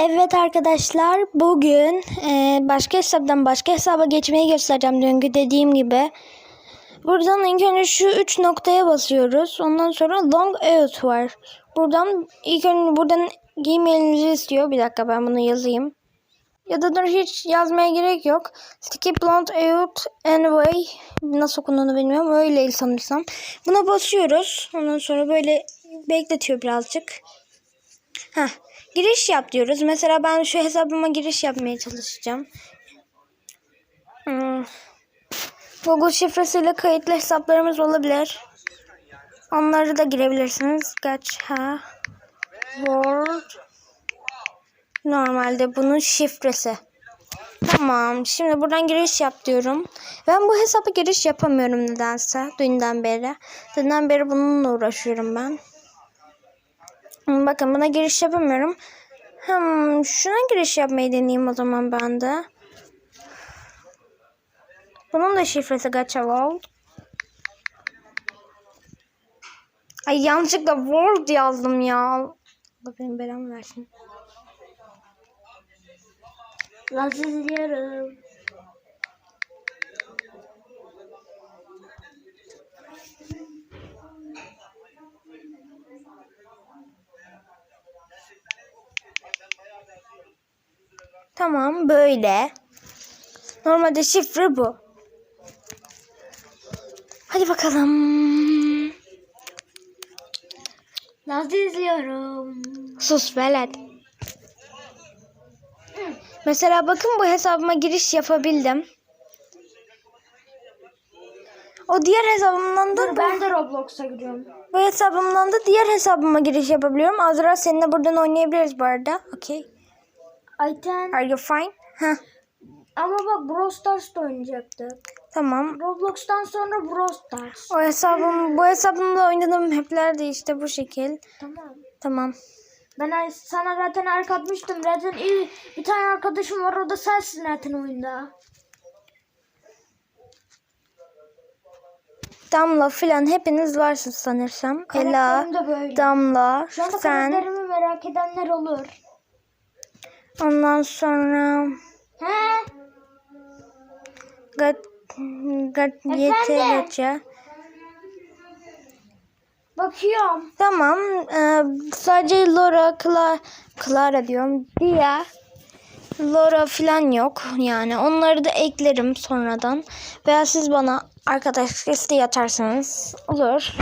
Evet arkadaşlar bugün e, başka hesaptan başka hesaba geçmeyi göstereceğim dünkü dediğim gibi. Buradan ilk önce şu üç noktaya basıyoruz. Ondan sonra long out var. Buradan ilk önce buradan gmailinizi istiyor. Bir dakika ben bunu yazayım. Ya da dur hiç yazmaya gerek yok. Skip long out anyway. Nasıl okunduğunu bilmiyorum. Öyle sanırsam. Buna basıyoruz. Ondan sonra böyle bekletiyor birazcık. Heh, giriş yap diyoruz. Mesela ben şu hesabıma giriş yapmaya çalışacağım. Hmm. Google şifresiyle kayıtlı hesaplarımız olabilir. Onları da girebilirsiniz. Gacha World Normalde bunun şifresi. Tamam. Şimdi buradan giriş yap diyorum. Ben bu hesaba giriş yapamıyorum nedense. Dünden beri. Dünden beri bununla uğraşıyorum ben. Bakın buna giriş yapamıyorum. Hmm, şuna giriş yapmayı deneyeyim o zaman ben de. Bunun da şifresi Gacha World. Ay yanlışlıkla World yazdım ya. Allah benim belamı versin. Nasıl izliyorum? Tamam böyle. Normalde şifre bu. Hadi bakalım. Nasıl izliyorum? Sus velet. Mesela bakın bu hesabıma giriş yapabildim. O diğer hesabımdan da Dur ben de Roblox'a giriyorum. bu hesabımdan da diğer hesabıma giriş yapabiliyorum. Azra seninle buradan oynayabiliriz bu arada. Okay. Ayten. Are you fine? Heh, Ama bak Brawl Stars'ta oynayacaktık. tamam. Roblox'tan sonra Brawl Stars. O hesabım, bu hesabımda oynadığım hepler de işte bu şekil. Tamam. Tamam. Ben sana zaten arka atmıştım. Zaten iyi bir tane arkadaşım var o da sensin zaten oyunda. Damla filan hepiniz varsınız sanırsam. Ela. Damla, Şu anda sen. merak edenler olur. Ondan sonra He? gat, gat yeterece. Bakıyorum. Tamam. e, sadece Laura, Cla Clara diyorum. Dia, Laura filan yok. Yani onları da eklerim sonradan. Veya siz bana arkadaş isteği atarsanız olur.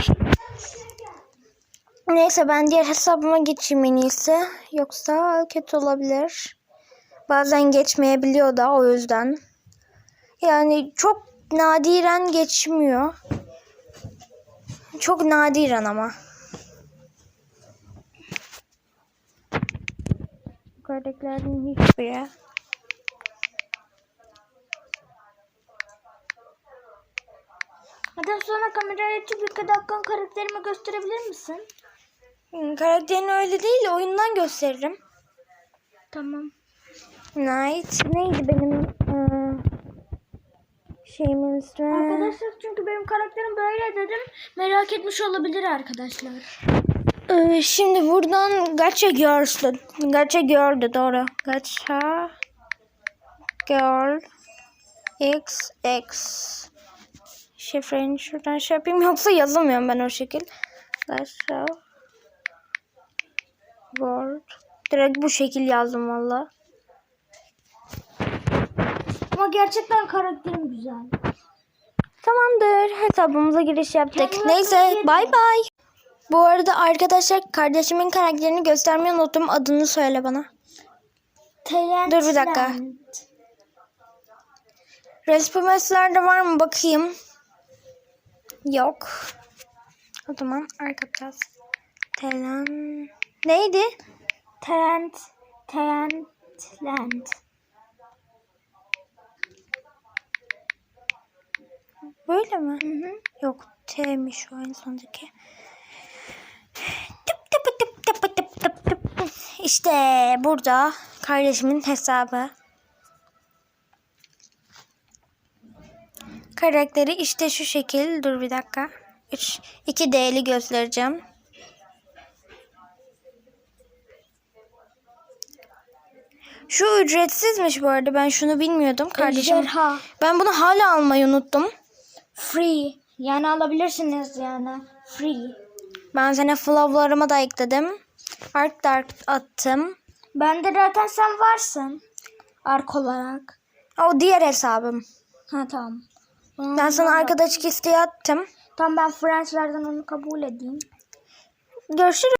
Neyse ben diğer hesabıma geçeyim en iyisi. Yoksa kötü olabilir. Bazen geçmeyebiliyor da o yüzden. Yani çok nadiren geçmiyor. Çok nadiren ama. Yukarıdakilerin hiçbiri. Hadi sonra kamerayı açıp bir dakikan karakterimi gösterebilir misin? Hmm, Karakterin öyle değil oyundan gösteririm. Tamam. Night. Neydi benim eee, şeyimin ismi? Arkadaşlar çünkü benim karakterim böyle dedim. Merak etmiş olabilir arkadaşlar. Ee, şimdi buradan Gacha Girls'dı. Gacha Girl'dı doğru. Gacha Girl XX Şifreni şuradan şey yapayım yoksa yazamıyorum ben o şekil. Gacha World Direkt bu şekil yazdım valla. Ama gerçekten karakterim güzel. Tamamdır. Hesabımıza giriş yaptık. Kendime Neyse bay bay. Bu arada arkadaşlar kardeşimin karakterini göstermeyi unuttum. Adını söyle bana. Talent Dur bir dakika. Respumeslerde var mı bakayım. Yok. O zaman arka biraz. Telen. Neydi? Talent. Talent Land. Böyle mi? Hı hı. Yok. T'miş şu en sondaki. Tıp tıp tıp tıp tıp tıp tıp. İşte burada kardeşimin hesabı. Karakteri işte şu şekil. Dur bir dakika. 3 2 D'li göstereceğim. Şu ücretsizmiş bu arada. Ben şunu bilmiyordum kardeşim. Ejderha. Ben bunu hala almayı unuttum. Free. Yani alabilirsiniz yani. Free. Ben sana flowlarıma da ekledim. Ark Dark attım. Bende zaten sen varsın. Ark olarak. O diğer hesabım. Ha tamam. Ben sana arkadaşlık isteği attım. Tamam ben Friends'lerden onu kabul edeyim. Görüşürüz.